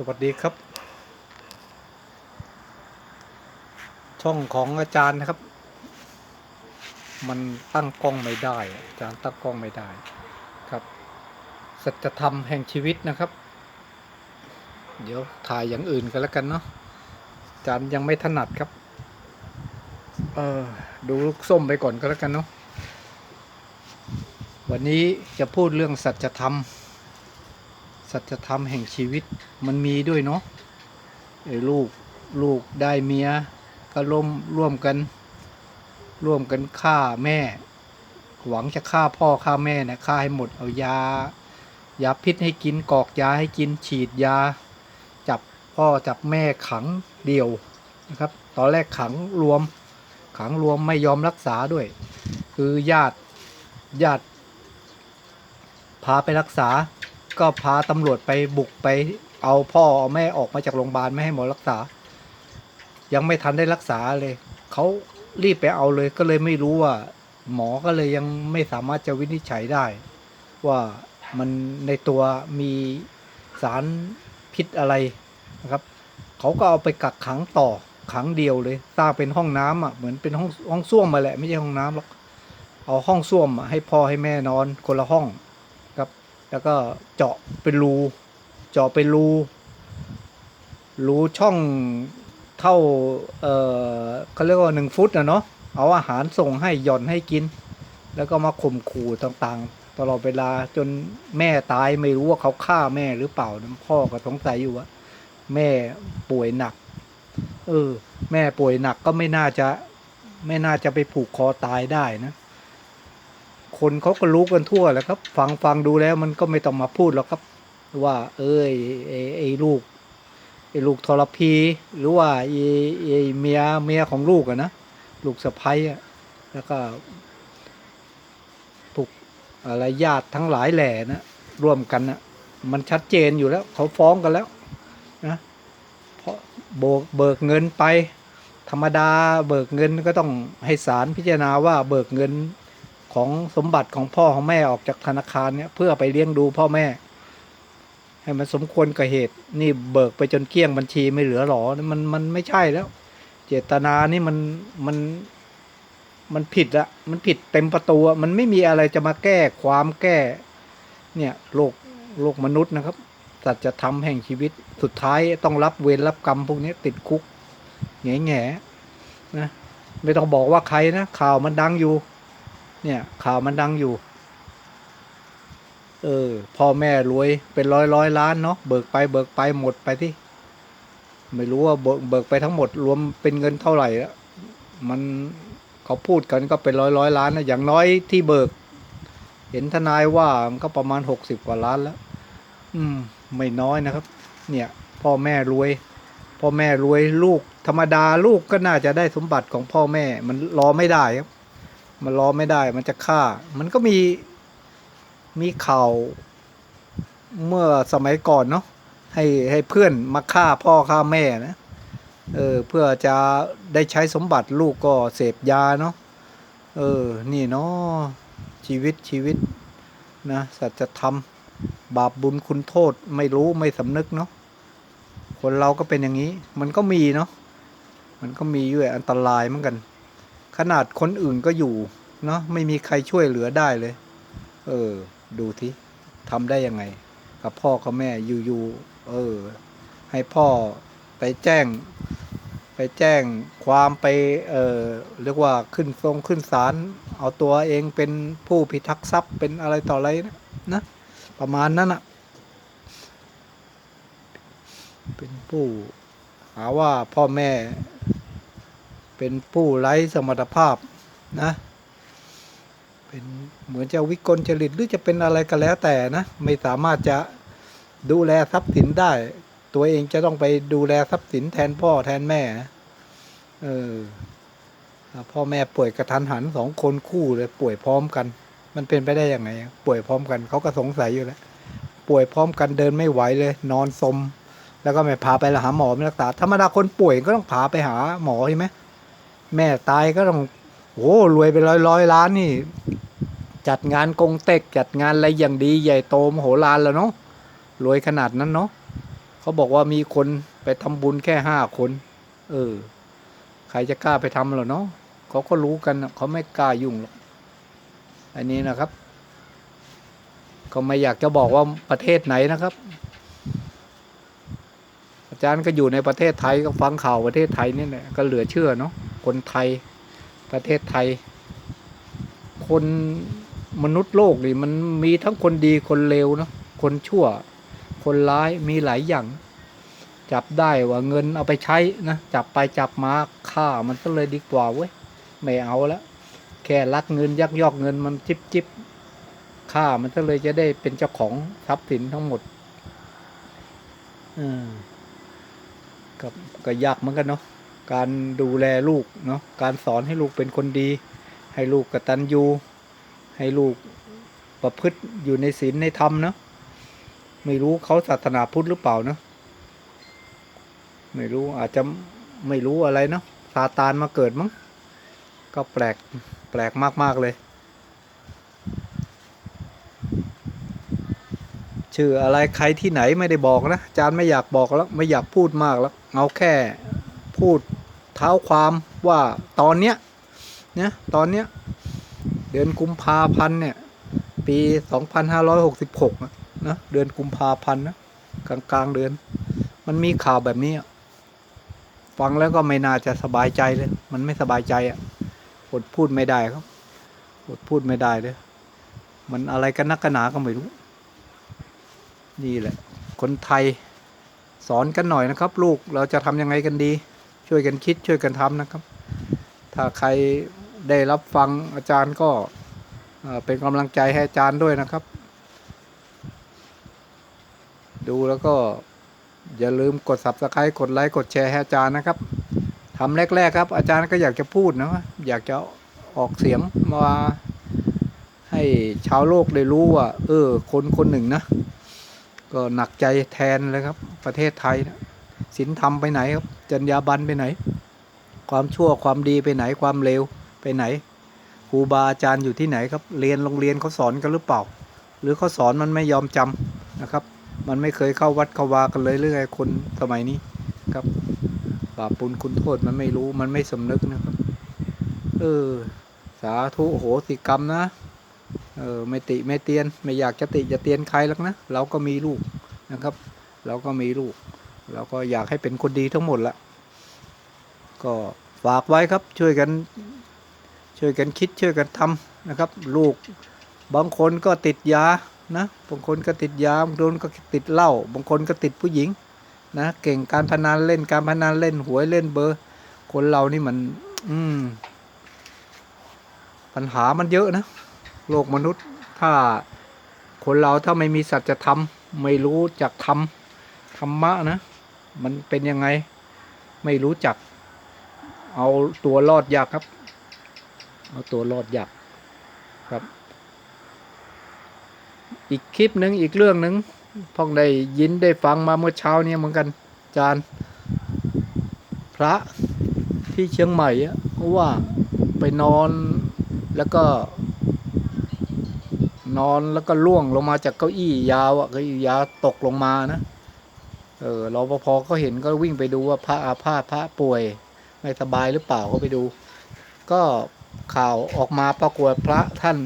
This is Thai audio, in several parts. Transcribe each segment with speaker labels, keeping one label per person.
Speaker 1: สวัสดีครับ ช่องของอาจารย์นะครับ มันตั้งกล้องไม่ได้ อาจารย์ตั้งกล้องไม่ได้ครับสัจธรรมแห่งชีวิตนะครับ เดี๋ยวถ่ายอย่างอื่นกันแล้วกันเนาะอาจารย์ยังไม่ถนัดครับ เออดูลูกส้มไปก่อนก็แล้วกันเนาะวันนี้จะพูดเรื่องสัจธรรม สัจธรรมแห่งชีวิตมันมีด้วยเนาะไอ้ลูกลูกได้เมียก็ร่วมร่วมกัน ร่วมกันฆ่าแม่ หวังจะฆ่าพ่อฆ่าแม่นะฆ่าให้หมดเอายายาพิษให้กินกรอกยาให้กินฉีดยา จับพ่อจับแม่ขังเดี่ยวนะครับ ตอนแรกขังรวม ขังรวมไม่ยอมรักษาด้วย คือญาติญาติพาไปรักษา ก็พาตำรวจไปบุกไป เอาพ่อเอาแม่ออกมาจากโรงพยาบาลไม่ให้หมอรักษา ยังไม่ทันได้รักษาเลยเขารีบไปเอาเลยก็เลยไม่รู้ว่า หมอก็เลยยังไม่สามารถจะวินิจฉัยได้ ว่ามันในตัวมีสารพิษอะไรนะครับเขาก็เอาไปกักขังต่อขังเดียวเลยสร้างเป็นห้องน้ำอะเหมือนเป็นห้องห้องส้วมมาแหละไม่ใช่ห้องน้ำหรอกเอาห้องส้วมอะให้พ่อให้แม่นอนคนละห้อง แล้วก็เจาะเป็นรูเจาะเป็นรูรูช่องเท่าเออเขาเรียกว่าหนึ่งฟุตนะเนาะเอาอาหารส่งให้หย่อนให้กิน แล้วก็มาข่มขู่ต่างๆ ตลอดเวลาจนแม่ตายไม่รู้ว่าเขาฆ่าแม่หรือเปล่านะพ่อก็สงสัยอยู่ว่าแม่ป่วยหนัก เออ แม่ป่วยหนักก็ไม่น่าจะ ไม่น่าจะไปผูกคอตายได้นะ คนเขาก็รู้กันทั่วแหล้วครับ ฟังฟังดูแล้วมันก็ไม่ต้องมาพูดหรอกครับ ว่า เอ้ยไอ้ไอ้ลูกไอ้ลูกทรพี หรือว่าไอ้ไอ้เมียเมียของลูกอะนะลูกสะพ้ยอะแล้วก็ผูกอะไรญาติทั้งหลายแหล่นะร่วมกันนะมันชัดเจนอยู่แล้ว เขาฟ้องกันแล้วนะเพราะโบกเบิกเงินไป ธรรมดาเบิกเงินก็ต้องให้ศาลพิจารณาว่าเบิกเงิน ของสมบัติของพ่อของแม่ออกจากธนาคารเนี่ยเพื่อไปเลี้ยงดูพ่อแม่ ให้มันสมควรกับเหตุ นี่เบิกไปจนเกลี้ยงบัญชีไม่เหลือหรอมันมันไม่ใช่แล้ว เจตนานี่มันมันมันผิดอะมันผิดเต็มประตูมันไม่มีอะไรจะมาแก้ความแก้ เนี่ยโลกโลกมนุษย์นะครับสัจธรรมแห่งชีวิตสุดท้ายต้องรับเวรรับกรรมพวกนี้ติดคุกแง่แง่นะไม่ต้องบอกว่าใครนะข่าวมันดังอยู่ เนี่ยข่าวมันดังอยู่ เออพ่อแม่รวยเป็นร้อยร้อยล้านเนาะเบิกไปเบิกไปหมดไปที่ไม่รู้ว่าเบิกเบิกไปทั้งหมดรวมเป็นเงินเท่าไหร่แล้วมันเขาพูดกันก็เป็นร้อยร้อยล้านนะอย่างน้อยที่เบิก เห็นทนายว่ามันก็ประมาณหกสิบกว่าล้านแล้ว อืม ไม่น้อยนะครับ เนี่ย พ่อแม่รวย พ่อแม่รวยลูก ธรรมดาลูกก็น่าจะได้สมบัติของพ่อแม่ มันรอไม่ได้ครับ มันรอไม่ได้มันจะฆ่า มันก็มีมีข่าวเมื่อสมัยก่อนเนาะให้ให้เพื่อนมาฆ่าพ่อฆ่าแม่นะเออเพื่อจะได้ใช้สมบัติลูกก็เสพยาเนาะเออนี่เนาะชีวิตชีวิตนะสัจธรรมบาปบุญคุณโทษไม่รู้ไม่สำนึกเนาะคนเราก็เป็นอย่างนี้ มันก็มีเนาะมันก็มีอยู่อันตรายเหมือนกัน ขนาดคนอื่นก็อยู่ เนาะไม่มีใครช่วยเหลือได้เลย เออ ดูทีทำได้ยังไง กับพ่อกับแม่อยู่ๆเออ ให้พ่อไปแจ้ง ไปแจ้งความไป เออเรียกว่าขึ้นทรงขึ้นศาลเอาตัวเองเป็นผู้พิทักษ์ทรัพย์เป็นอะไรต่ออะไรนะนะประมาณนั้นอะเป็นผู้หาว่าพ่อแม่ เป็นผู้ไร้สมรรถภาพนะเป็นเหมือนจะวิกลจริตหรือจะเป็นอะไรก็แล้วแต่นะ ไม่สามารถจะดูแลทรัพย์สินได้ ตัวเองจะต้องไปดูแลทรัพย์สินแทนพ่อแทนแม่เออพ่อแม่ป่วยกระทันหันสองคนคู่เลยป่วยพร้อมกัน มันเป็นไปได้ยังไง ป่วยพร้อมกันเขาก็สงสัยอยู่แล้วป่วยพร้อมกันเดินไม่ไหวเลย นอนสมแล้วก็ไม่พาไปหาหมอไม่รักษาธรรมดาคนป่วยก็ต้องพาไปหาหมอใช่ไหม แม่ตายก็ต้องโอ้รวยไปร้อยร้อยล้านนี่ จัดงานกงเต็กจัดงานอะไรอย่างดีใหญ่โตมโหฬารแล้วเนาะรวยขนาดนั้นเนาะเขาบอกว่ามีคนไปทำบุญแค่ห้าคน เออ ใครจะกล้าไปทำหรอเนาะเขาก็รู้กันเขาไม่กล้ายุ่งหรอกอันนี้นะครับ ก็ไม่อยากจะบอกว่าประเทศไหนนะครับ อาจารย์ก็อยู่ในประเทศไทยก็ฟังข่าวประเทศไทยนี่แหละก็เหลือเชื่อเนาะ คนไทยประเทศไทย คนมนุษย์โลกนี่มันมีทั้งคนดีคนเลวเนาะคนชั่ว คนร้ายมีหลายอย่าง จับได้ว่าเงินเอาไปใช้นะจับไปจับมาฆ่ามันก็เลยดีกว่าเว้ยไม่เอาแล้วแค่ลักเงินยักยอกเงินมันจิบจิบฆ่ามันก็เลยจะได้เป็นเจ้าของทรัพย์สินทั้งหมด อืมก็ก็ยากเหมือนกันเนาะ การดูแลลูกเนาะการสอนให้ลูกเป็นคนดี ให้ลูกกตัญญูให้ลูกประพฤติอยู่ในศีลในธรรมเนาะไม่รู้เขาศาสนาพุทธหรือเปล่าเนาะไม่รู้อาจจะไม่รู้อะไรเนาะซาตานมาเกิดมั้งก็แปลกแปลกมาก ๆ เลย ชื่ออะไรใครที่ไหนไม่ได้บอกนะอาจารย์ไม่อยากบอกแล้ว ไม่อยากพูดมากแล้ว เอาแค่พูด เท้าความว่าตอนเนี้ยเนี่ยตอนเนี้ยเดือนกุมภาพันธ์เนี่ยปี 2566นะเดือนกุมภาพันธ์นะกลางกลางๆเดือน มันมีข่าวแบบนี้ฟังแล้วก็ไม่น่าจะสบายใจเลย มันไม่สบายใจอะอดพูดไม่ได้ครับอดพูดไม่ได้เลย มันอะไรกันนักกันหนาก็ไม่รู้ นี่แหละ คนไทยสอนกันหน่อยนะครับ ลูกเราจะทำยังไงกันดี ช่วยกันคิดช่วยกันทำนะครับ ถ้าใครได้รับฟังอาจารย์ก็เป็นกำลังใจให้อาจารย์ด้วยนะครับ ดูแล้วก็อย่าลืมกด subscribe กดไลค์กดแชร์ให้อาจารย์นะครับทำแรก ๆ ครับ อาจารย์ก็อยากจะพูดนะอยากจะออกเสียงมาให้ชาวโลกได้รู้ว่า เออ คนคนหนึ่งนะ ก็หนักใจแทนเลยครับ ประเทศไทยนะศีลธรรมไปไหนครับ จรรยาบรรณไปไหน ความชั่วความดีไปไหนความเลวไปไหนครูบาอาจารย์อยู่ที่ไหนครับเรียนโรงเรียนเขาสอนกันหรือเปล่า หรือเขาสอนมันไม่ยอมจำนะครับ มันไม่เคยเข้าวัดเข้าวากันเลยเรื่อยคนสมัยนี้ครับบาปปุลคุณโทษมันไม่รู้มันไม่สำนึกนะครับ เออ สาธุโหสิกรรมนะเออไม่ติไม่เตียนไม่อยากจะติจะเตียนใครหรอกนะ เราก็มีลูกนะครับ เราก็มีลูก เราก็อยากให้เป็นคนดีทั้งหมดละก็ฝากไว้ครับช่วยกันช่วยกันคิดช่วยกันทำนะครับ ลูกบางคนก็ติดยานะบางคนก็ติดยาบางคนก็ติดเหล้าบางคนก็ติดผู้หญิงนะเก่งการพนันเล่นการพนันเล่นหวยเล่นเบอร์ คนเรานี่มัน อืม ปัญหามันเยอะนะโลกมนุษย์ ถ้าคนเราถ้าไม่มีสัจธรรมไม่รู้จักธรรมธรรมะนะ มันเป็นยังไง ไม่รู้จัก เอาตัวรอดยากครับ เอาตัวรอดยากครับ อีกคลิปหนึ่งอีกเรื่องหนึ่งพ่องได้ยินได้ฟังมาเมื่อเช้าเนี่ยเหมือนกันอาจารย์พระที่เชียงใหม่อะเพราะว่าไปนอนแล้วก็ นอนแล้วก็ล่วงลงมาจากเก้าอี้ยาวอะเก้าอี้ยาวตกลงมานะ เออรปภก็เห็นก็วิ่งไปดูว่าพระอาพาธพระป่วย ไม่สบายหรือเปล่าก็ไปดู ก็ข่าวออกมาปรากฏพระท่าน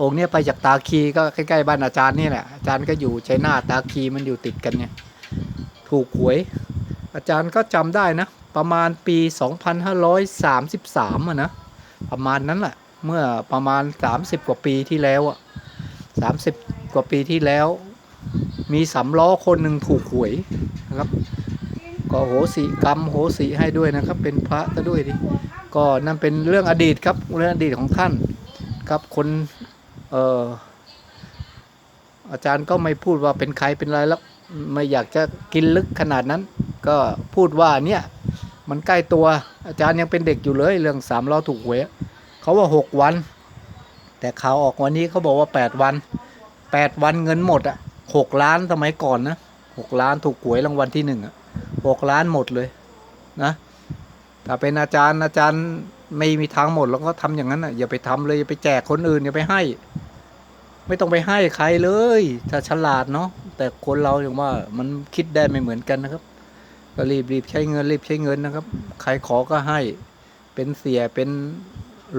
Speaker 1: องค์เนี้ยไปจากตาคีก็ใกล้ๆบ้านอาจารย์นี่แหละอาจารย์ก็อยู่ชัยนาตาคีมันอยู่ติดกันเนี่ย ถูกหวย อาจารย์ก็จำได้นะ ประมาณปี 2533อะนะประมาณนั้นแหละเมื่อประมาณ 30 กว่าปีที่แล้วอะ30 กว่าปีที่แล้ว มีสำล้อคนหนึ่งถูกหวยนะครับ ก็โหสิกรรมโหสิให้ด้วยนะครับ เป็นพระซะด้วยดิก็นั่นเป็นเรื่องอดีตครับเรื่องอดีตของท่านครับคนเอออาจารย์ก็ไม่พูดว่าเป็นใครเป็นอะไรแล้วไม่อยากจะกินลึกขนาดนั้น ก็พูดว่าเนี่ยมันใกล้ตัวอาจารย์ยังเป็นเด็กอยู่เลย เรื่องสามล้อถูกหวยเขาว่าหกวัน แต่ข่าวออกวันนี้เขาบอกว่าแปดวันแปดวันเงินหมดอะ หกล้านสมัยก่อนนะหกล้านถูกหวยรางวัลที่หนึ่งอะหกล้านหมดเลยนะถ้าเป็นอาจารย์อาจารย์ไม่มีทางหมดแล้วก็ทำอย่างนั้นอะอย่าไปทำเลยอย่าไปแจกคนอื่นอย่าไปให้ ไม่ต้องไปให้ใครเลย ถ้าฉลาดเนาะแต่คนเราอย่างว่ามันคิดได้ไม่เหมือนกันนะครับก็รีบรีบใช้เงินรีบใช้เงินนะครับ ใครขอก็ให้ เป็นเสียเป็น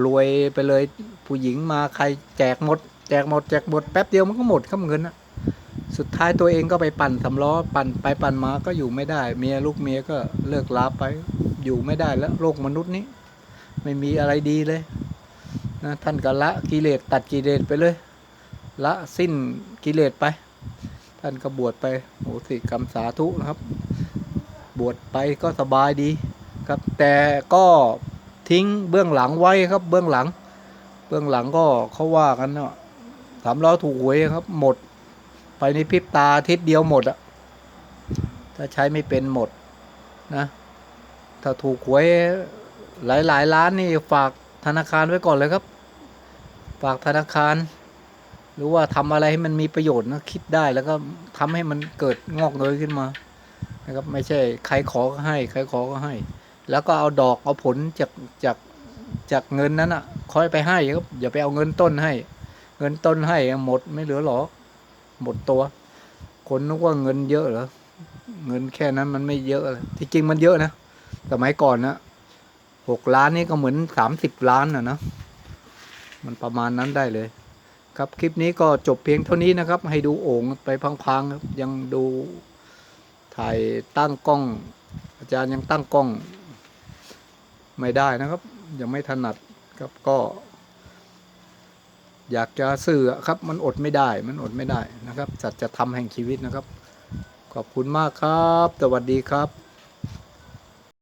Speaker 1: รวยไปเลยผู้หญิงมาใครแจกหมด แจกหมดแจกหมดแป๊บเดียวมันก็หมดครับเงินนะ สุดท้ายตัวเองก็ไปปั่นสำล้อปั่นไปปั่นมาก็อยู่ไม่ได้ เมียลูกเมียก็เลิกลาไปอยู่ไม่ได้แล้วโลกมนุษย์นี้ ไม่มีอะไรดีเลยนะท่านก็ละกิเลสตัดกิเลสไปเลย ละสิ้นกิเลสไป ท่านก็บวชไปโหสิกรรมสาธุนะครับ บวชไปก็สบายดีครับ แต่ก็ทิ้งเบื้องหลังไว้ครับ เบื้องหลัง เบื้องหลังก็เขาว่ากันเนาะสามล้อถูกหวยครับ หมด ไปในพริบตาทิศเดียวหมดอะถ้าใช้ไม่เป็นหมดนะ ถ้าถูกหวยหลายหลายล้านนี่ฝากธนาคารไว้ก่อนเลยครับ ฝากธนาคาร หรือว่าทำอะไรให้มันมีประโยชน์นะคิดได้แล้วก็ทำให้มันเกิดงอกเงยขึ้นมานะครับไม่ใช่ใครขอก็ให้ ใครขอก็ให้ แล้วก็เอาดอกเอาผลจากจากจากเงินนั้นอะคอยไปให้ครับอย่าไปเอาเงินต้นให้ เงินต้นให้หมดไม่เหลือหรอก หมดตัว คนนึกว่าเงินเยอะเหรอเงินแค่นั้นมันไม่เยอะเลยที่จริงมันเยอะนะสมัยก่อนนะหกล้านนี่ก็เหมือนสามสิบล้านนะนะมันประมาณนั้นได้เลย ครับคลิปนี้ก็จบเพียงเท่านี้นะครับ ให้ดูโอ่งไปพังๆครับยังดูถ่ายตั้งกล้อง อาจารย์ยังตั้งกล้อง ไม่ได้นะครับ ยังไม่ถนัดครับก็ อยากจะสื่อครับ มันอดไม่ได้ มันอดไม่ได้นะครับสัจธรรมแห่งชีวิตนะครับ ขอบคุณมากครับ สวัสดีครับ